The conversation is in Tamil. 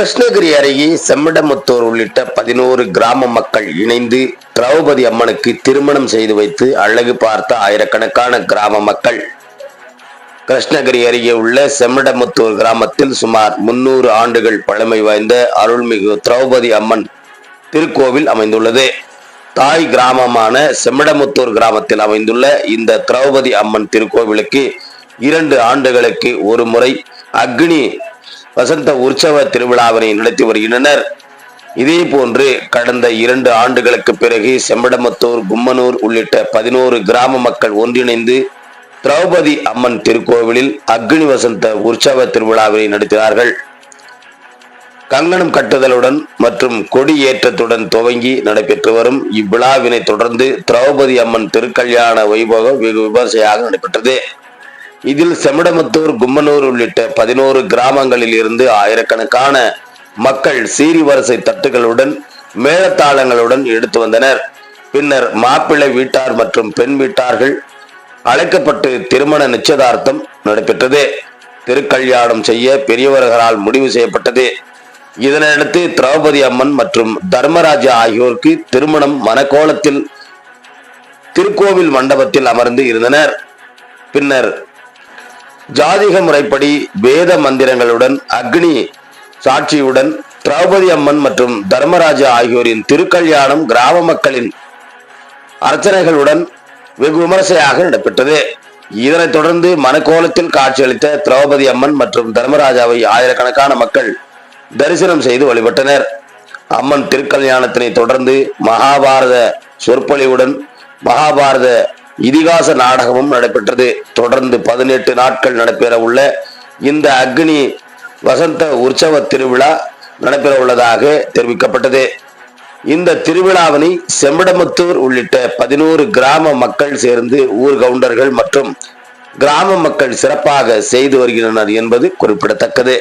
கிருஷ்ணகிரி அருகே செம்மிடமுத்தூர் உள்ளிட்ட பதினோரு கிராம மக்கள் இணைந்து திரௌபதி அம்மனுக்கு திருமணம் செய்து வைத்து அழகு பார்த்த ஆயிரக்கணக்கான கிராம மக்கள். கிருஷ்ணகிரி அருகே உள்ள செம்மிடமுத்தூர் கிராமத்தில் சுமார் முன்னூறு ஆண்டுகள் பழமை வாய்ந்த அருள்மிகு திரௌபதி அம்மன் திருக்கோவில் அமைந்துள்ளது. தாய் கிராமமான செம்மிடமுத்தூர் கிராமத்தில் அமைந்துள்ள இந்த திரௌபதி அம்மன் திருக்கோவிலுக்கு இரண்டு ஆண்டுகளுக்கு ஒரு முறை அக்னி வசந்த உற்சவ திருவிழாவினை நடத்தி வருகின்றனர். இதே போன்று கடந்த இரண்டு ஆண்டுகளுக்கு பிறகு செம்படமத்தூர் கும்மனூர் உள்ளிட்ட பதினோரு கிராம மக்கள் ஒன்றிணைந்து திரௌபதி அம்மன் திருக்கோவிலில் அக்னி வசந்த உற்சவ திருவிழாவினை நடத்தினார்கள். கங்கணம் கட்டுதலுடன் மற்றும் கொடி ஏற்றத்துடன் துவங்கி நடைபெற்று வரும் இவ்விழாவினை தொடர்ந்து திரௌபதி அம்மன் திருக்கல்யாண வைபோகம் வெகு விமர்சையாக நடைபெற்றது. இதில் செமடமுத்தூர் கும்மனூர் உள்ளிட்ட பதினோரு கிராமங்களில் இருந்து ஆயிரக்கணக்கான மக்கள் சீரி வரிசை தட்டுகளுடன் மேளத்தாளங்களுடன் எடுத்து வந்தனர். பின்னர் மாப்பிள்ளை வீட்டார் மற்றும் பெண் வீட்டார்கள் அழைக்கப்பட்டு திருமண நிச்சயதார்த்தம் நடைபெற்றது. திருக்கல்யாணம் செய்ய பெரியவர்களால் முடிவு செய்யப்பட்டது. இதனையடுத்து திரௌபதி அம்மன் மற்றும் தர்மராஜா ஆகியோருக்கு திருமணம் மனக்கோலத்தில் திருக்கோவில் மண்டபத்தில் அமர்ந்து இருந்தனர். பின்னர் ஜாதிக முறைப்படி வேத மந்திரங்களுடன் அக்னி சாட்சியுடன் திரௌபதி அம்மன் மற்றும் தர்மராஜா ஆகியோரின் திருக்கல்யாணம் கிராம மக்களின் அர்ச்சனைகளுடன் வெகு விமர்சையாக நடைபெற்றது. இதனைத் தொடர்ந்து மனக்கோலத்தில் காட்சியளித்த திரௌபதி அம்மன் மற்றும் தர்மராஜாவை ஆயிரக்கணக்கான மக்கள் தரிசனம் செய்து வழிபட்டனர். அம்மன் திருக்கல்யாணத்தினை தொடர்ந்து மகாபாரத சொற்பொழிவுடன் மகாபாரத இதிகாச நாடகமும் நடைபெற்றது. தொடர்ந்து பதினெட்டு நாட்கள் நடைபெற உள்ள இந்த அக்னி வசந்த உற்சவ திருவிழா நடைபெற உள்ளதாக தெரிவிக்கப்பட்டது. இந்த திருவிழாவினை செம்படமுத்தூர் உள்ளிட்ட பதினோரு கிராம மக்கள் சேர்ந்து ஊர் கவுண்டர்கள் மற்றும் கிராம மக்கள் சிறப்பாக செய்து வருகின்றனர் என்பது குறிப்பிடத்தக்கது.